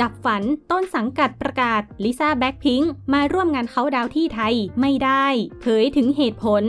ดับฝัน ต้นสังกัดประกาศลิซ่าแบ็คพิงค์มาร่วมงานเขาดาวที่ไทยไม่ได้ เผยถึงเหตุผล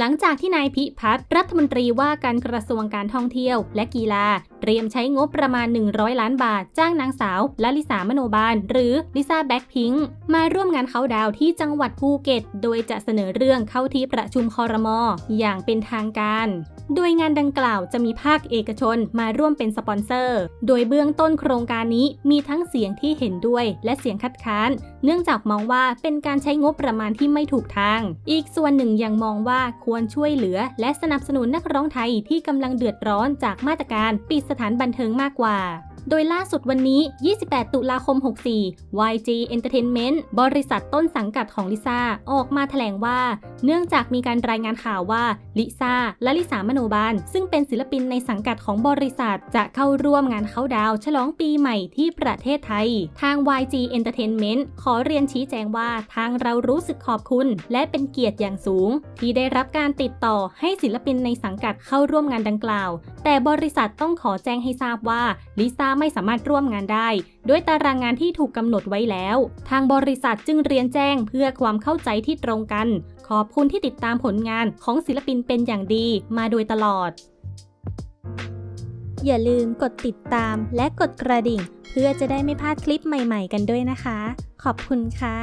หลังจากที่นายพิพัฒน์รัฐมนตรีว่าการกระทรวงการท่องเที่ยว และกีฬา เตรียมใช้งบประมาณ 100 ล้านบาท จ้างนางสาวลลิสามโนบาล หรือลิซ่าแบ็คพิงค์มาร่วมงานเขาดาวที่จังหวัดภูเก็ต โดยจะเสนอเรื่องเข้าที่ประชุมคอรมออย่างเป็นทางการ โดยงานดังกล่าวจะมีภาคเอกชนมาร่วมเป็นสปอนเซอร์ โดยเบื้องต้นโครงการนี้มีทั้งเสียงที่เห็นด้วย และเสียงคัดค้าน เนื่องจากมองว่าเป็นการใช้งบประมาณที่ไม่ถูกทาง อีกส่วนหนึ่งยังมองว่าคควรช่วยเหลือ และสนับสนุนนักร้องไทยที่กำลังเดือดร้อนจากมาตรการปิดสถานบันเทิงมากกว่า โดยล่าสุดวันนี้ 28 ตุลาคม 64 YG Entertainment บริษัทต้นสังกัดของลิซ่า ออกมาแถลงว่า เนื่องจากมีการรายงานข่าวว่าลิซ่าและลิสามโนบาล ซึ่งเป็นศิลปินในสังกัดของบริษัท จะเข้าร่วมงานเขาดาว์ฉลองปีใหม่ที่ประเทศไทย ทาง YG Entertainment ขอเรียนชี้แจงว่าทางเรารู้สึกขอบคุณ และเป็นเกียรติอย่างสูง ที่ได้รับการติดต่อให้ศิลปินในสังกัดเข้าร่วมงานดังกล่าว แต่บริษัทต้องขอแจ้งให้ทราบว่าลิซ่าไม่สามารถร่วมงานได้ ด้วยตารางงานที่ถูกกำหนดไว้แล้ว ทางบริษัทจึงเรียนแจ้งเพื่อความเข้าใจที่ตรงกัน ขอบคุณที่ติดตามผลงานของศิลปินเป็นอย่างดีมาโดยตลอด อย่าลืมกดติดตามและกดกระดิ่ง เพื่อจะได้ไม่พลาดคลิปใหม่ ๆ กันด้วยนะคะ ขอบคุณค่ะ